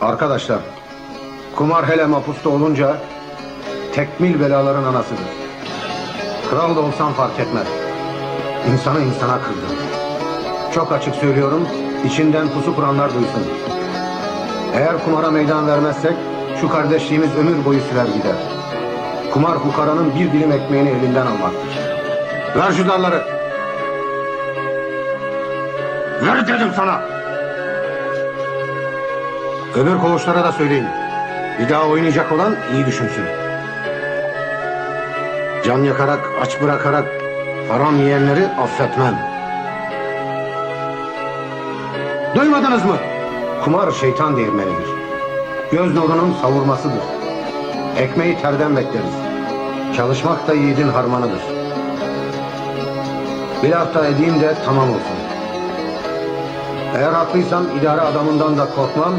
Arkadaşlar, kumar hele mapusta olunca tekmil belaların anasıdır. Kral da olsan fark etmez. İnsanı insana kırdı. Çok açık söylüyorum, içinden pusu kuranlar duysun. Eğer kumara meydan vermezsek, şu kardeşliğimiz ömür boyu sürer gider. Kumar fukaranın bir dilim ekmeğini elinden almaktır. Ver şu darları. Ver dedim sana. Öbür koğuşlara da söyleyin. Bir daha oynayacak olan iyi düşünsün. Can yakarak, aç bırakarak haram yiyenleri affetmem. Duymadınız mı? Kumar şeytan değirmenidir. Göz nurunun savurmasıdır. Ekmeği terden bekleriz. Çalışmak da yiğidin harmanıdır. Bir hafta edeyim de tamam olsun. Eğer haklıysam idare adamından da korkmam,